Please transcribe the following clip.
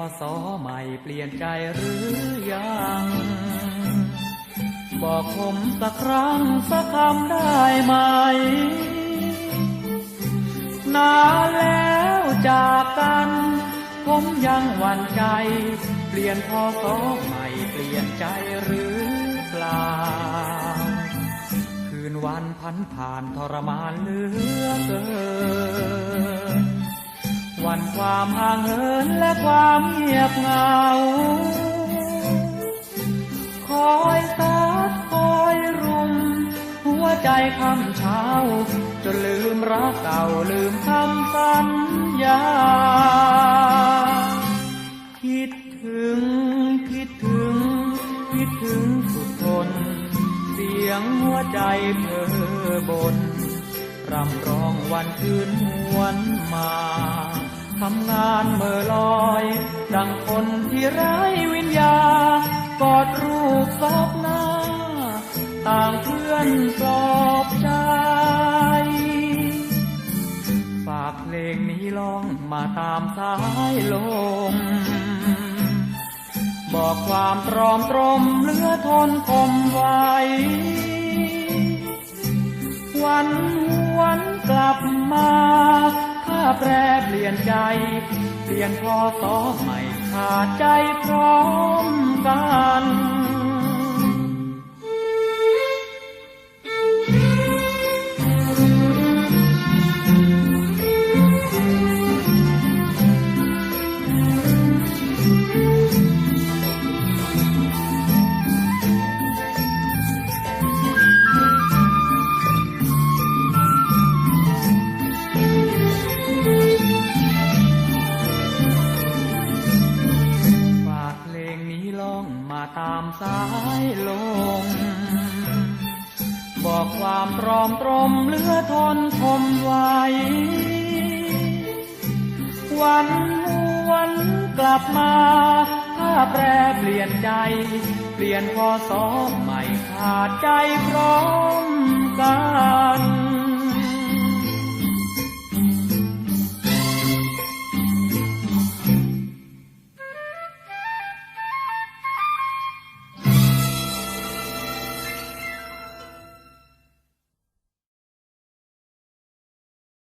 พอสอใหม่เปลี่ยนใจหรือยัง บอกผมสักครั้งสักคำได้ไหม นานแล้วจากกัน ผมยังหวั่นใจ เปลี่ยนพอสอใหม่เปลี่ยนใจหรือเปล่า คืนวันพันผ่านทรมานเหลือเกิน วันความห่างเหินและความเงียบเหงา คอยซัดคอยรุม หัวใจคำเช้า จนลืมรักเก่าลืมคำสัญญา คิดถึง คิดถึง คิดถึงสุดทน เสียงหัวใจเพ้อบนรำร้องวันคืนหวนมาำงานเมื่อลอย ดังคนที่ไร้วิญญาณกอดรูปซอบหน้า ต่างเพื่อนปลอบใจฝากเพลงนี้ร้องมาตามสายลม บอกความตรอมตรมเลือทนคมไว้ วันหวนกลับมา แปรเปลี่ยนใจ เปลี่ยนพอต่อใหม่ขาดใจพร้อม ตามสายลม บอกความตรอมตรมเหลือทนทมไว้ วันวันกลับมาถ้าแปรเปลี่ยนใจ เปลี่ยนพอสอบใหม่ขาดใจพร้อมกัน